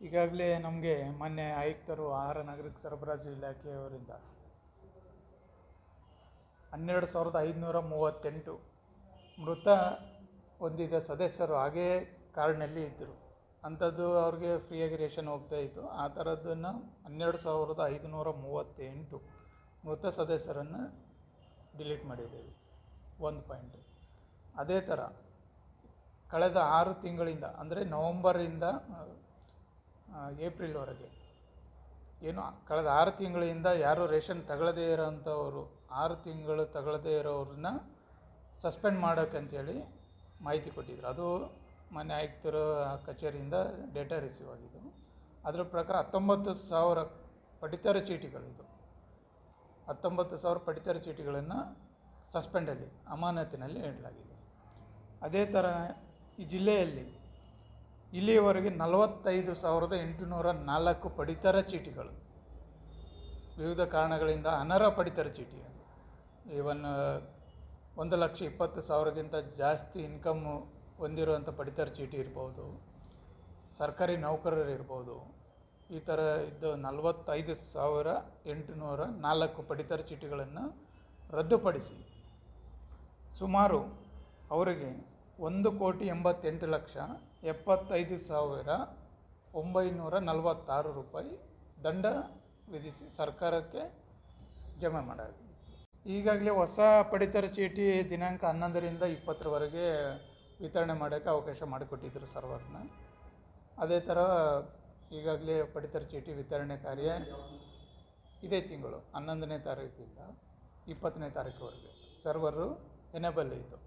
ಈಗಾಗಲೇ ನಮಗೆ ಮಾನ್ಯ ಆಯುಕ್ತರು ಆಹಾರ ನಾಗರಿಕ ಸರಬರಾಜು ಇಲಾಖೆಯವರಿಂದ ಹನ್ನೆರಡು ಸಾವಿರದ ಐದುನೂರ ಮೂವತ್ತೆಂಟು ಮೃತ ಹೊಂದಿದ ಸದಸ್ಯರು ಹಾಗೇ ಕಾರ್ಡ್ನಲ್ಲಿ ಇದ್ದರು. ಅಂಥದ್ದು ಅವ್ರಿಗೆ ಫ್ರೀಯಾಗಿ ರೇಷನ್ ಹೋಗ್ತಾ ಇತ್ತು. ಆ ಥರದ್ದನ್ನು ಹನ್ನೆರಡು ಸಾವಿರದ ಐದುನೂರ ಮೂವತ್ತೆಂಟು ಮೃತ ಸದಸ್ಯರನ್ನು ಡಿಲೀಟ್ ಮಾಡಿದ್ದೇವೆ. ಒಂದು ಪಾಯಿಂಟ್ ಅದೇ ಥರ ಕಳೆದ ಆರು ತಿಂಗಳಿಂದ, ಅಂದರೆ ನವಂಬರಿಂದ ಏಪ್ರಿಲ್ವರೆಗೆ. ಏನು ಕಳೆದ ಆರು ತಿಂಗಳಿಂದ ಯಾರು ರೇಷನ್ ತಗೊಳ್ಳದೇ ಇರೋಂಥವ್ರು, ಆರು ತಿಂಗಳು ತಗೊಳ್ಳದೇ ಇರೋರನ್ನ ಸಸ್ಪೆಂಡ್ ಮಾಡೋಕೆ ಅಂತೇಳಿ ಮಾಹಿತಿ ಕೊಟ್ಟಿದ್ರು. ಅದು ಮಾನ್ಯ ಆಯುಕ್ತರ ಕಚೇರಿಯಿಂದ ಡೇಟಾ ರಿಸೀವ್ ಆಗಿದ್ದು, ಅದರ ಪ್ರಕಾರ ಹತ್ತೊಂಬತ್ತು ಸಾವಿರ ಪಡಿತರ ಚೀಟಿಗಳಿದು ಹತ್ತೊಂಬತ್ತು ಸಾವಿರ ಪಡಿತರ ಚೀಟಿಗಳನ್ನು ಸಸ್ಪೆಂಡಲ್ಲಿ ಅಮಾನತಿನಲ್ಲಿ ಇಡಲಾಗಿದೆ. ಅದೇ ಥರ ಈ ಜಿಲ್ಲೆಯಲ್ಲಿ ಇಲ್ಲಿಯವರೆಗೆ ನಲವತ್ತೈದು ಸಾವಿರದ ಎಂಟುನೂರ ನಾಲ್ಕು ಪಡಿತರ ಚೀಟಿಗಳು. ವಿವಿಧ ಕಾರಣಗಳಿಂದ ಅನರ ಪಡಿತರ ಚೀಟಿ ಈವನ್, ಒಂದು ಲಕ್ಷ ಇಪ್ಪತ್ತು ಸಾವಿರಕ್ಕಿಂತ ಜಾಸ್ತಿ ಇನ್ಕಮ್ಮು ಹೊಂದಿರುವಂಥ ಪಡಿತರ ಚೀಟಿ ಇರ್ಬೋದು. ಸರ್ಕಾರಿ ನೌಕರರು ಇರ್ಬೋದು. ಈ ಥರ ಇದ್ದು ನಲವತ್ತೈದು ಸಾವಿರ ಎಂಟುನೂರ ನಾಲ್ಕು ಪಡಿತರ ಚೀಟಿಗಳನ್ನು ರದ್ದುಪಡಿಸಿ. ಸುಮಾರು ಅವರಿಗೆ ಒಂದು ಕೋಟಿ ಎಂಬತ್ತೆಂಟು ಲಕ್ಷ ಎಪ್ಪತ್ತೈದು ಸಾವಿರ ಒಂಬೈನೂರ ನಲವತ್ತಾರು ರೂಪಾಯಿ ದಂಡ ವಿಧಿಸಿ ಸರ್ಕಾರಕ್ಕೆ ಜಮೆ ಮಾಡಾಗಿದೆ. ಈಗಾಗಲೇ ಹೊಸ ಪಡಿತರ ಚೀಟಿ ದಿನಾಂಕ ಹನ್ನೊಂದರಿಂದ ಇಪ್ಪತ್ತರವರೆಗೆ ವಿತರಣೆ ಮಾಡೋಕ್ಕೆ ಅವಕಾಶ ಮಾಡಿಕೊಟ್ಟಿದ್ದರು ಸರ್ವರ್ನ. ಅದೇ ಥರ ಈಗಾಗಲೇ ಪಡಿತರ ಚೀಟಿ ವಿತರಣೆ ಕಾರ್ಯ ಇದೇ ತಿಂಗಳು ಹನ್ನೊಂದನೇ ತಾರೀಕಿಂದ ಇಪ್ಪತ್ತನೇ ತಾರೀಕುವರೆಗೆ. ಸರ್ವರು ಎನೇಬಲ್ ಇತ್ತು.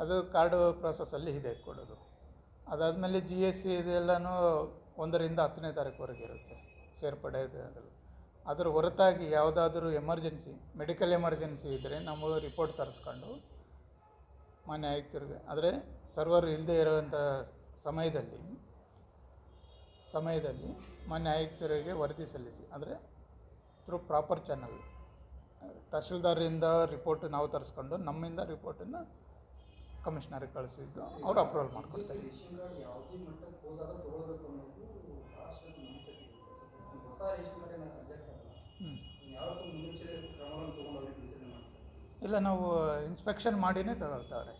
ಅದು ಕಾರ್ಡು ಪ್ರಾಸೆಸಲ್ಲಿ ಇದೆ ಕೊಡೋದು. ಅದಾದಮೇಲೆ ಜಿ ಎಸ್ ಸಿ ಇದೆಲ್ಲನೂ ಒಂದರಿಂದ ಹತ್ತನೇ ತಾರೀಕುವರೆಗೆ ಇರುತ್ತೆ ಸೇರ್ಪಡೆ ಅದರ ಹೊರತಾಗಿ ಯಾವುದಾದ್ರೂ ಎಮರ್ಜೆನ್ಸಿ ಮೆಡಿಕಲ್ ಎಮರ್ಜೆನ್ಸಿ ಇದ್ದರೆ ನಾವು ರಿಪೋರ್ಟ್ ತರಿಸ್ಕೊಂಡು ಮಾನ್ಯ ಆಯುಕ್ತರಿಗೆ. ಆದರೆ ಸರ್ವರ್ ಇಲ್ಲದೆ ಇರುವಂಥ ಸಮಯದಲ್ಲಿ ಸಮಯದಲ್ಲಿ ಮಾನ್ಯ ಆಯುಕ್ತರಿಗೆ ವರದಿ ಸಲ್ಲಿಸಿ. ಅಂದರೆ ಥ್ರೂ ಪ್ರಾಪರ್ ಚಾನಲ್ ತಹಶೀಲ್ದಾರಿಂದ ರಿಪೋರ್ಟ್ ನಾವು ತರಿಸ್ಕೊಂಡು ನಮ್ಮಿಂದ ರಿಪೋರ್ಟನ್ನು ಕಮಿಷನರಿಗೆ ಕಳಿಸಿದ್ದು ಅವರು ಅಪ್ರೂವಲ್ ಮಾಡ್ಕೊಡ್ತಾರೆ. ಇಲ್ಲ ನಾವು ಇನ್ಸ್ಪೆಕ್ಷನ್ ಮಾಡಿನೇ ಮಾಡ್ತಿದ್ದೀರಾ?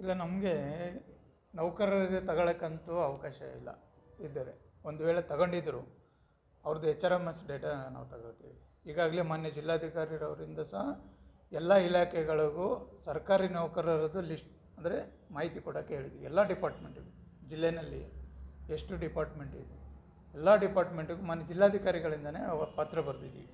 ಇಲ್ಲ ನಮಗೆ ನೌಕರರಿಗೆ ತಗೊಳಕ್ಕಂತೂ ಅವಕಾಶ ಇಲ್ಲ. ಇದ್ದರೆ ಒಂದು ವೇಳೆ ತಗೊಂಡಿದ್ದರು ಅವ್ರದ್ದು H R M S data ನಾವು ತಗೊಳ್ತೀವಿ. ಈಗಾಗಲೇ ಮಾನ್ಯ ಜಿಲ್ಲಾಧಿಕಾರಿರವರಿಂದ ಸಹ ಎಲ್ಲ ಇಲಾಖೆಗಳಿಗೂ ಸರ್ಕಾರಿ ನೌಕರರದ್ದು ಲಿಸ್ಟ್ ಅಂದರೆ ಮಾಹಿತಿ ಕೊಡೋಕ್ಕೆ ಹೇಳಿದ್ವಿ. ಎಲ್ಲ ಡಿಪಾರ್ಟ್ಮೆಂಟಿಗೂ ಜಿಲ್ಲೆಯಲ್ಲಿ ಎಷ್ಟು ಡಿಪಾರ್ಟ್ಮೆಂಟ್ ಇದೆ. ಎಲ್ಲ ಡಿಪಾರ್ಟ್ಮೆಂಟಿಗೂ ಮಾನ್ಯ ಜಿಲ್ಲಾಧಿಕಾರಿಗಳಿಂದನೇ ಪತ್ರ ಬರೆದಿದ್ದೀವಿ